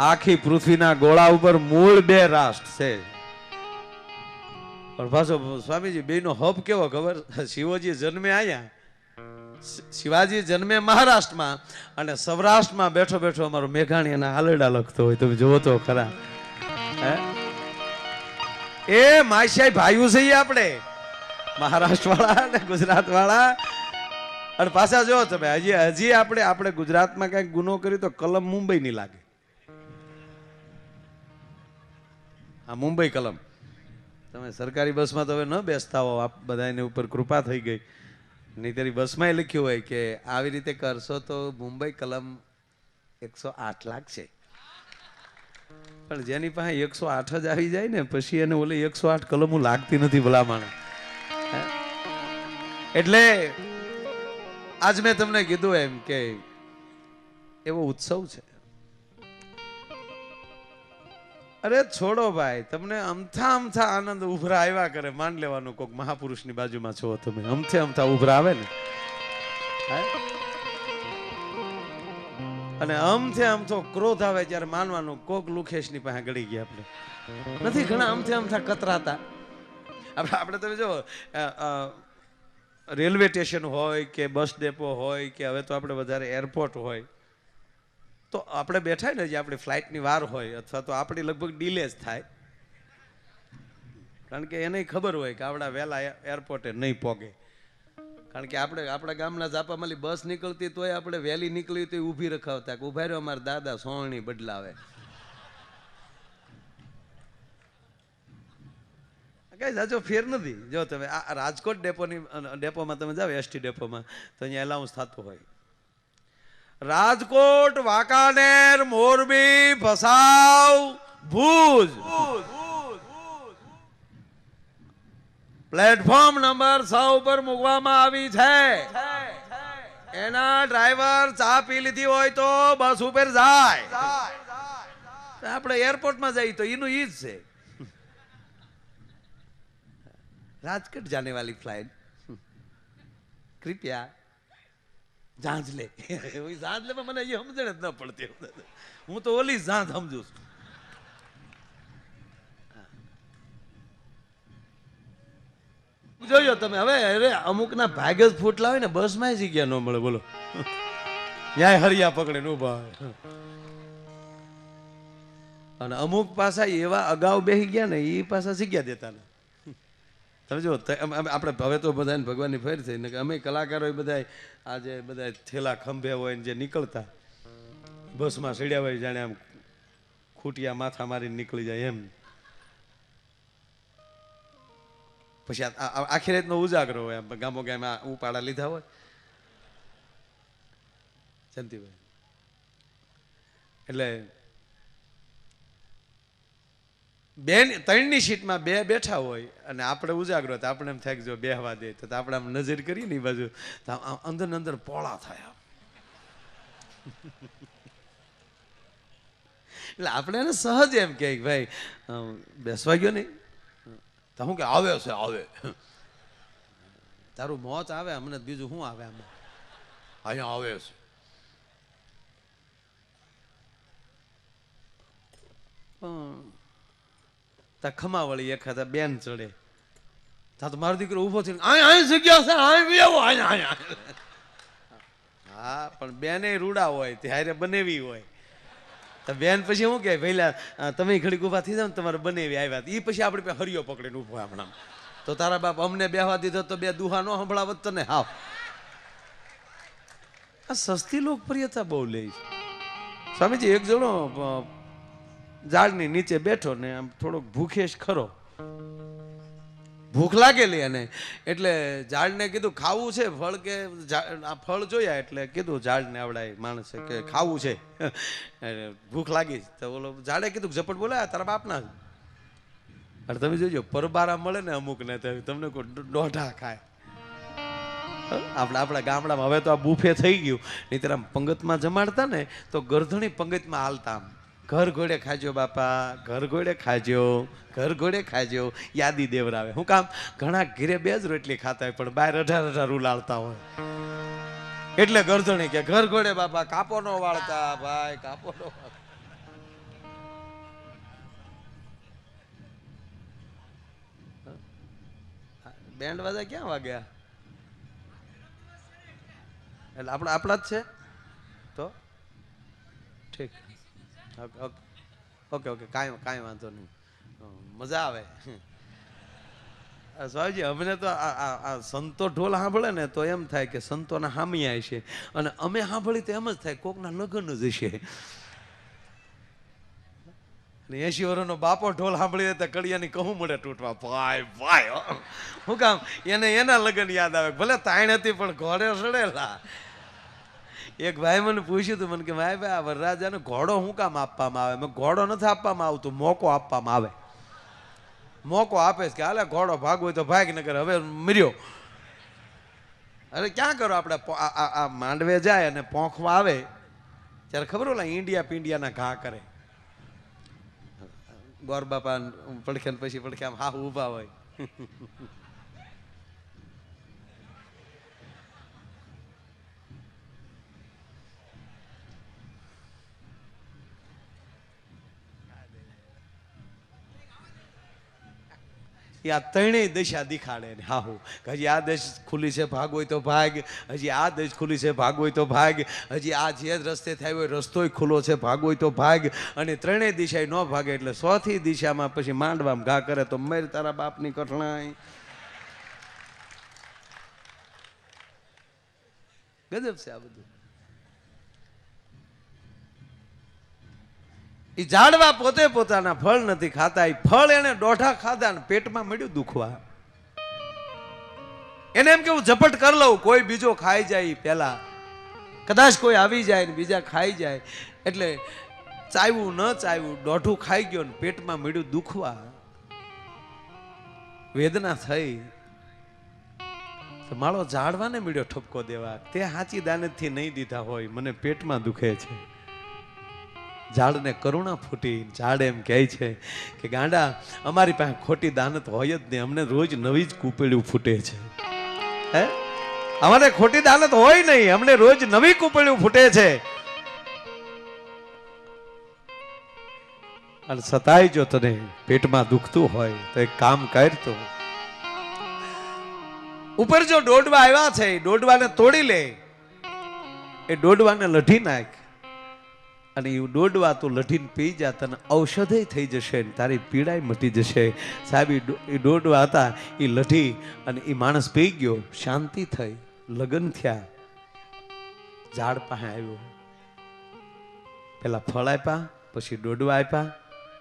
આખી પૃથ્વીના ગોળા ઉપર મૂળ બે રાષ્ટ્ર છે. પણ પાછો સ્વામીજી, બેનો હબ કેવો ખબર? શિવજી જન્મે આયા. શિવાજી જન્મે મહારાષ્ટ્રમાં અને સૌરાષ્ટ્રમાં બેઠો બેઠો અમારો મેઘાણી એના હાલરડા લખતો હોય. તમે જુઓ તો ખરા. એ માસિયાઈ ભાઈઓ છીએ આપણે. મહારાષ્ટ્ર વાળા અને ગુજરાત વાળા અને પાછા જો તમે, હજી હજી આપણે આપણે ગુજરાતમાં કંઈક ગુનો કર્યો તો કલમ મુંબઈ ની લાગે. આ મુંબઈ કલમ. તમે સરકારી બસમાં તો હવે ન બેસતા હો, આપ બધા એની ઉપર કૃપા થઈ ગઈ. નહીં તેરી બસમાં લખ્યું હોય કે આવી રીતે કરશો તો મુંબઈ કલમ એકસો આઠ લાગશે પણ જેની પાસે એકસો આઠ જ આવી જાય ને, પછી એને ઓલી એકસો આઠ કલમો લાગતી નથી ભલામણ? એટલે આજ મેં તમને કીધું એમ કે એવો ઉત્સવ છે. અરે છોડો ભાઈ, તમને અમથા અમથા આનંદ ઉભરા આવ્યા કરે. માન લેવાનું કોક મહાપુરુષની બાજુમાં છો તમે. અમથે અમથા ઉભરા આવે ને. અને અમથે અમથો ક્રોધ આવે ત્યારે માનવાનું કોક લુખેશની પાસે ગળી ગયા આપણે. નથી, ઘણા અમથે અમથા કતરાતા. આપણે આપણે તમે જો રેલવે સ્ટેશન હોય કે બસ ડેપો હોય કે હવે તો આપણે વધારે એરપોર્ટ હોય. તો આપણે બેઠા ને જે આપણી ફ્લાઇટની વાર હોય અથવા તો આપણી લગભગ ડીલે જ થાય. કારણ કે એને ખબર હોય કે આપણા વહેલા એરપોર્ટે નહીં પોગે. કારણ કે આપણે, આપણા ગામના ઝાપામાંથી બસ નીકળતી તોય આપણે વહેલી નીકળી તો ઊભી રખાવતા કે ઊભા રહ્યો અમારા દાદા સોણી બદલાવે. કઈ જાજો ફેર નથી. જો તમે આ રાજકોટ ડેપોની ડેપોમાં તમે જાઓ, એસટી ડેપોમાં, તો અહીંયા એલાઉન્સ થતું હોય. રાજકોટ, વાંકાનેર, મોરબી ફસાવ ભુજ. પ્લેટફોર્મ નંબર છ ઉપર મૂકવામાં આવી છે. એના ડ્રાઈવર ચા પી લીધી હોય તો બસ ઉપર જાય. આપણે એરપોર્ટમાં જઈએ તો એનું ઈ જ છે. રાજકોટ જાને વાલી ફ્લાઇટ કૃપયા જાંચ લે ઓઈ લે મને એ સમજણ જ ન પડતી હું તો ઓલી જાંચ સમજુ છું. જોયો તમે. હવે અરે અમુકના ભાગ્ય જ ફૂટલા હોય ને બસમાં જગ્યા ન મળે. બોલો. ન્યાય હરિયા પકડે નું ઊભા અને અમુક પાસા એવા અગાઉ બેસી ગયા ને એ પાછા જગ્યા દેતા ને. જો અમ- આપણે હવે તો બધાને ભગવાનની ફેર થઈ. ને અમે કલાકારો બધા આજે બધા થેલા ખંભે હોય ને જે નીકળતા, બસમાં સીડ્યા હોય જાણે આમ ખૂટિયા માથા મારીને નીકળી જાય એમ. પછી આ- આ- આખી રાતનો ઉજાગરો હોય ગામો ગામ આ ઉપાડા લીધા હોય. શાંતિભાઈ. એટલે બેન ત્રણની સીટમાં બે બેઠા હોય અને આપણે ઉજાગરો તો આપણે એમ થાય કે જો બેહવા દે તો આપણે આમ નજર કરીએ ને એ બાજુ, તો અંદર ને અંદર પોળા થયા એટલે આપણે એને સહજ એમ કે ભાઈ બેસવા ગયો નહીં. તો હું કે, આવે છે, આવે. તારું મોત આવે, અમને બીજું શું આવે આમાં? અહીંયા આવે છે. પણ તા ખમાવળી એખાદા બેન ચડે. તા તો મારો દીકરો ઊભો થઈને, આય આય જગ્યા છે, આય બી આવો હા, પણ બેને રૂડા હોય, ત્યારે બનેવી હોય. તો બેન પછી શું કહે પહેલા તમે ઘડીક ઊભા થઈ જાવ તમારે બનેવી આવ્યા એ પછી આપણે પે હરિયો પકડીને ઊભો હમણાં. તો તારા બાપ અમને બેહવા દીધો તો બે દુહા નો સંભળાવત તને, હાવ. આ સસ્તી લોકપ્રિયતા બહુ લે છે. સ્વામીજી, એક જણો ઝાડની નીચે બેઠો ને આમ થોડોક ભૂખેશ ખરો. ભૂખ લાગેલી અને એટલે ઝાડને કીધું, ખાવું છે ફળ કે આ ફળ જોયા એટલે કીધું, ઝાડને આવડાય માણસે કે ખાવું છે. ભૂખ લાગી. તો ઓલો ઝાડે કીધું, ઝપટ બોલાયા તારા બાપના અરે તમે જોજો, પરબારા મળે ને અમુક ને તમને કોઈ દોઢા ખાય. આપણે, આપણા ગામડામાં હવે તો આ બુફે થઈ ગયું. નહીં આમ પંગતમાં જમાડતા ને, તો ગરધણી પંગતમાં હાલતા આમ. ઘર ઘોડે ખાજો બાપા, ઘર ઘોડે ખાજો, ઘર ઘોડે ખાજો. યાદી દેવરાવે. હું કામ ઘણા ઘીરે બે જ રોટલી ખાતા હોય, પણ બહાર અઢાર અઢાર ઉલાળતા હોય. એટલે ગરજણી કે, ઘર ઘોડે બાપા, કાપો નો વાળતા, ભાઈ, કાપો નો બેન્ડ વાજા ક્યાં વાગ્યા? એટલે આપણા આપણા જ છે? તો? ઠીક. ઓકે ઓકે કાંઈ કાંઈ વાંધો નહીં. મજા આવે. સ્વામીજી, અમને તો આ સંતો ઢોલ સાંભળે ને તો એમ થાય કે સંતોના હામિયા છે. અને અમે સાંભળી તો એમ જ થાય, કોકના લગ્ન જ હશે ને એસી વર્ષનો બાપો ઢોલ સાંભળી તો કડિયાની કહું મળે તૂટવા. ભાઈ ભાઈ, હું. કામ, એને એના લગ્ન યાદ આવે. ભલે તાણ હતી, પણ ઘોડે સડેલા. એક ભાઈ મને પૂછ્યું હતું મને કે ભાઈ ભાઈ, આ વરરાજાને ઘોડો શું કામ આપવામાં આવે? મેં ઘોડો નથી આપવામાં આવતું, મોકો આપવામાં આવે. મોકો આપે છે કે, હાલે, ઘોડો ભાગ હોય તો ભાગ નગર હવે મર્યો. અરે, ક્યાં કરો આપણે? આ- માંડવે જાય અને પોંખમાં આવે, ત્યારે ખબર ઓલા ઇન્ડિયા પિંડિયાના ઘા કરે. ગોર બાપા, પડખે પછી પડખે આમ હા ઊભા હોય. એ આ ત્રણેય દશા દેખાડે ને. હા હજી આ દશ ખુલ્લી છે, ભાગ હોય તો ભાગ. હજી આ દશ ખુલ્લી છે, ભાગ હોય તો ભાગ. હજી આ જે રસ્તે થાય હોય રસ્તોય ખુલ્લો છે, ભાગ હોય તો ભાગ. અને ત્રણેય દિશાએ ન ભાગે એટલે સોથી દિશામાં પછી માંડવામાં ઘા કરે તો મેર તારા બાપની કઠણાઈ. ગજબ છે આ બધું. એ ઝાડવા પોતે પોતાના ફળ નથી ખાતા. એ ફળ એને દોઢા ખાધા ને પેટમાં મળ્યું દુખવા. એને એમ કેવું ઝપટ કરી લઉં, કોઈ બીજો ખાઈ જાય પહેલા. કદાચ કોઈ આવી જાય ને બીજા ખાઈ જાય. એટલે ચાવ્યું ન ચાવ્યું, દોઢું ખાઈ ગયો ને પેટમાં મળ્યું દુખવા. વેદના થઈ. માળો ઝાડવાને મળ્યો ઠપકો દેવા. તે હાચી દાનતથી નહીં દીધા હોય, મને પેટમાં દુખે છે. ઝાડને કરુણા ફૂટી ઝાડ એમ કહે છે કે ગાંડા, અમારી પાસે ખોટી દાનત હોય જ નહીં, અમને રોજ નવી જ કૂપેડ્યું ફૂટે છે. હે? અમારે ખોટી દાનત હોય નહીં, અમને રોજ નવી કૂપેડ્યું ફૂટે છે. અને સતાય જો તને પેટમાં દુખતું હોય, તો એક કામ કર તો. ઉપર જો દોડવા આવ્યા છે, એ દોડવાને તોડી લે. એ દોડવાને લઢી નાખ. અને એ દોડવા તું લઢીને પી જા, તને ઔષધે થઈ જશે ને તારી પીડાય મટી જશે. સાહેબ એ દોડવા હતા એ લઢી અને એ માણસ પી ગયો, શાંતિ થઈ, લગ્ન થયા. ઝાડ પાસે આવ્યો. પેલા ફળ આપ્યા, પછી દોડવા આપ્યા,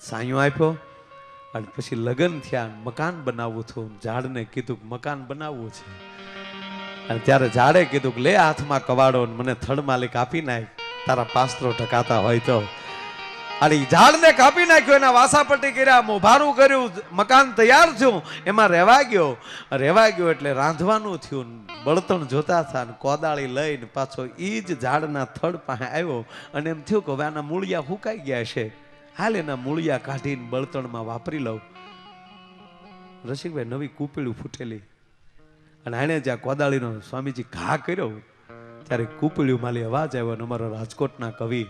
સાયો આપ્યો અને પછી લગ્ન થયા, મકાન બનાવવું હતું ઝાડને કીધું કે મકાન બનાવવું છે. અને ત્યારે ઝાડે કીધું કે લે હાથમાં કવાડો મને થડ માલિક આપી નાખ. તારા પાસ્ત્રો ટકાતા હોય તો. અને ઝાડને કાપી નાખ્યો, એના વાસાપટ્ટી કર્યા મોભારું કર્યું, મકાન તૈયાર થયું, એમાં રહેવા ગયો. રહેવા ગયો એટલે રાંધવાનું થયું, બળતણ જોતા હતા ને કોદાળી લઈને પાછો એ જ ઝાડના થડ પાસે આવ્યો. અને એમ થયું કે હવે આના મૂળિયા હુકાઈ ગયા છે. હાલ એના મૂળિયા કાઢીને બળતણમાં વાપરી લઉં. રસિકભાઈ નવી કૂપીળું ફૂટેલી. અને આણે જ્યાં કોદાળીનો સ્વામીજી ઘા કર્યો. ત્યારે કૂપળ્યું માલી અવાજ આવ્યો અને અમારા રાજકોટના કવિ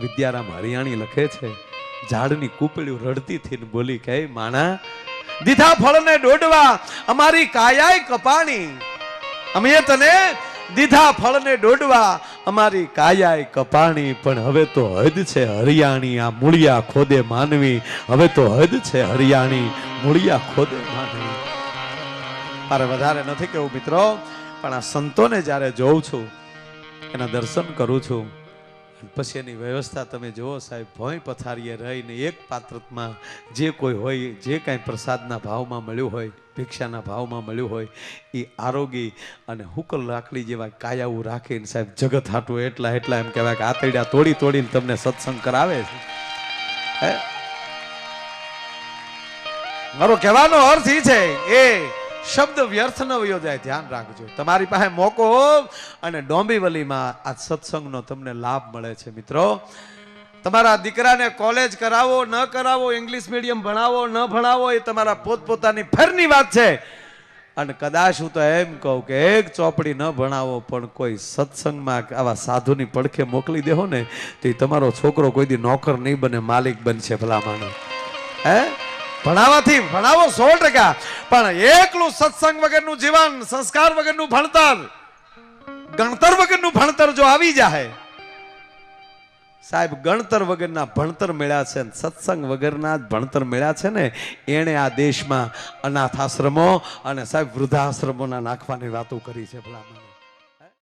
વિદ્યારામ હરિયાણી લખે છે, ઝાડની કૂપળ્યું રડતી થઈને બોલી કે માણા, દીધા ફળને દોડવા અમારી કાયાય કપાણી. અમે તને દીધા ફળને દોડવા અમારી કાયાય કપાણી. પણ હવે તો હદ છે હરિયાણી, આ મૂળિયા ખોદે માનવી. હવે તો હદ છે હરિયાણી, મૂળિયા ખોદે માનવી. મારે વધારે નથી કેવું મિત્રો. પણ આ સંતોને જ્યારે જોઉં છું, એના દર્શન કરું છું પછી એની વ્યવસ્થા તમે જુઓ સાહેબ, ભોંય પથારીએ રહીને એક પાત્રમાં જે કોઈ હોય, જે કાંઈ પ્રસાદના ભાવમાં મળ્યું હોય, ભિક્ષાના ભાવમાં મળ્યું હોય, એ આરોગી અને હુકલ લાકડી જેવા કાયાવું રાખીને સાહેબ જગત હાટું એટલા એટલા એમ કહેવાય કે આતરડા તોડી તોડીને તમને સત્સંગ કરાવે છે. મારો કહેવાનો અર્થ એ છે, એ શબ્દ વ્યર્થ ન વયો જાય, ધ્યાન રાખજો. તમારી પાસે મોકો અને ડોંબીવલીમાં આ સત્સંગનો તમને લાભ મળે છે, મિત્રો. તમારા દીકરાને કોલેજ કરાવો, ન કરાવો, ઇંગ્લિશ મીડિયમ ભણાવો, ન ભણાવો, એ તમારા પોતપોતાની ફરની વાત છે. અને કદાચ હું તો એમ કહું કે એક ચોપડી ન ભણાવો, પણ કોઈ સત્સંગમાં આવા સાધુની પડખે મોકલી દેહો ને, તો એ તમારો છોકરો કોઈ દી નોકર નહીં બને, માલિક બનશે ભલામાનો હે? ભણાવવાથી ભણાવો સો ટકા. પણ એકલું સત્સંગ વગરનું જીવન, સંસ્કાર વગરનું ભણતર, ગણતર વગરનું ભણતર જો આવી જાય સાહેબ, ગણતર વગરના ભણતર મળ્યા છે સત્સંગ વગરના જ ભણતર મળ્યા છે ને, એણે આ દેશમાં અનાથ આશ્રમો અને સાહેબ વૃદ્ધાશ્રમોના નાખવાની વાતો કરી છે ભલામણ.